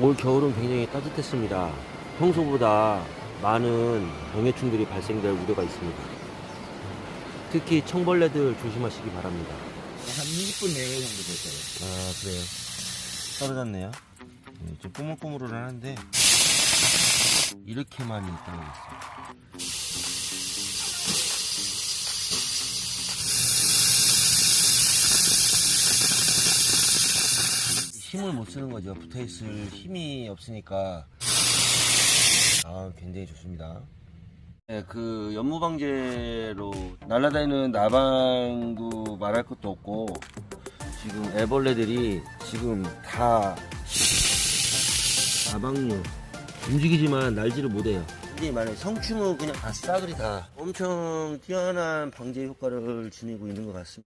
올 겨울은 굉장히 따뜻했습니다. 평소보다 많은 병해충들이 발생될 우려가 있습니다. 특히 청벌레들 조심하시기 바랍니다. 한 20분 내외 정도 될 거예요. 아 그래요? 떨어졌네요. 네, 좀 꾸물꾸물은 하는데 이렇게 많이 떨어졌어요. 힘을 못 쓰는 거죠. 붙어 있을 힘이 없으니까 아 굉장히 좋습니다. 네, 그 연무 방제로 날아다니는 나방도 말할 것도 없고 지금 애벌레들이 지금 다 나방류 움직이지만 날지를 못해요. 근데 만약 성충은 그냥 다 싸그리 다 엄청 뛰어난 방제 효과를 지니고 있는 것 같습니다.